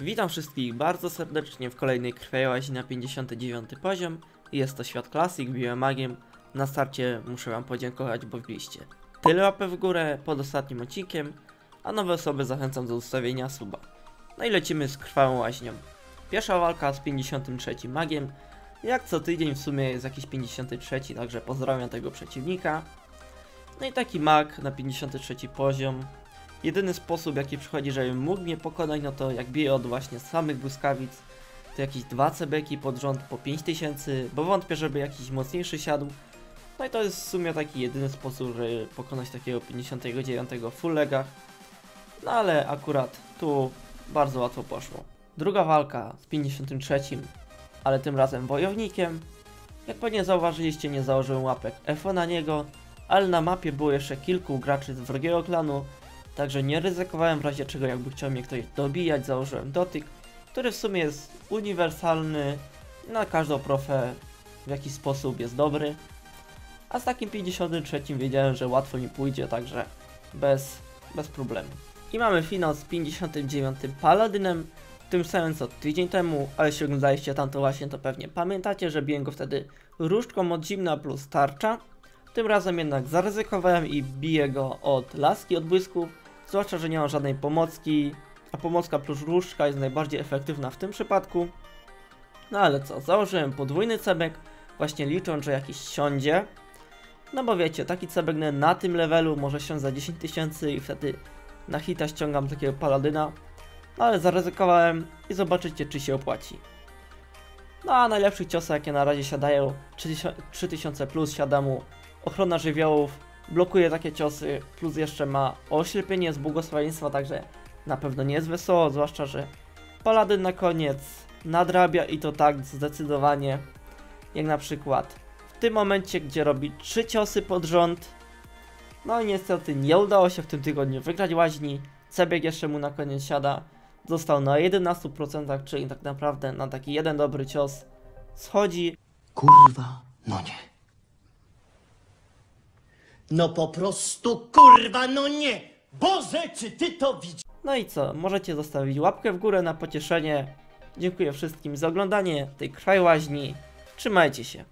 Witam wszystkich bardzo serdecznie w kolejnej krwajołazi na 59 poziom. Jest to Świat Classic, biłem magiem. Na starcie muszę wam podziękować, bo wbiliście tyle łapę w górę pod ostatnim odcinkiem, a nowe osoby zachęcam do ustawienia suba. No i lecimy z krwawą łaźnią. Pierwsza walka z 53 magiem. Jak co tydzień w sumie jest jakiś 53, także pozdrawiam tego przeciwnika. No i taki mag na 53 poziom. Jedyny sposób jaki przychodzi, żebym mógł mnie pokonać, no to jak biję od właśnie samych błyskawic, to jakieś dwa cebeki pod rząd po 5000, bo wątpię, żeby jakiś mocniejszy siadł. No i to jest w sumie taki jedyny sposób, żeby pokonać takiego 59 w full legach. No ale akurat tu bardzo łatwo poszło. Druga walka z 53, ale tym razem wojownikiem. Jak pewnie zauważyliście, nie założyłem łapek FO na niego, ale na mapie było jeszcze kilku graczy z wrogiego klanu, także nie ryzykowałem w razie czego jakby chciał mnie ktoś dobijać, założyłem dotyk, który w sumie jest uniwersalny, na każdą profę w jakiś sposób jest dobry. A z takim 53 wiedziałem, że łatwo mi pójdzie, także bez, bez problemu. I mamy finał z 59 Paladynem, tym samym co tydzień temu, ale jeśli oglądaliście tamto właśnie, to pewnie pamiętacie, że biłem go wtedy różdżką od zimna plus tarcza. Tym razem jednak zaryzykowałem i biję go od laski, od błysków, zwłaszcza, że nie mam żadnej pomocki, a pomocka plus różdżka jest najbardziej efektywna w tym przypadku. No ale co, założyłem podwójny cebek, właśnie licząc, że jakiś siądzie. No bo wiecie, taki cebek na tym levelu może się za 10 tysięcy i wtedy na hita ściągam takiego paladyna. No ale zaryzykowałem i zobaczycie czy się opłaci. No a najlepszych ciosach jakie na razie siadają 3000 plus siada mu ochrona żywiołów, blokuje takie ciosy, plus jeszcze ma oślepienie z błogosławieństwa, także na pewno nie jest wesoło, zwłaszcza, że paladyn na koniec nadrabia i to tak zdecydowanie, jak na przykład w tym momencie, gdzie robi trzy ciosy pod rząd. No i niestety nie udało się w tym tygodniu wygrać łaźni, Cebiek jeszcze mu na koniec siada, został na 11%, czyli tak naprawdę na taki jeden dobry cios schodzi, Kurwa, no nie. No po prostu kurwa, no nie! Boże, czy ty to widzisz? No i co, możecie zostawić łapkę w górę na pocieszenie. Dziękuję wszystkim za oglądanie tej krwaj łaźni. Trzymajcie się.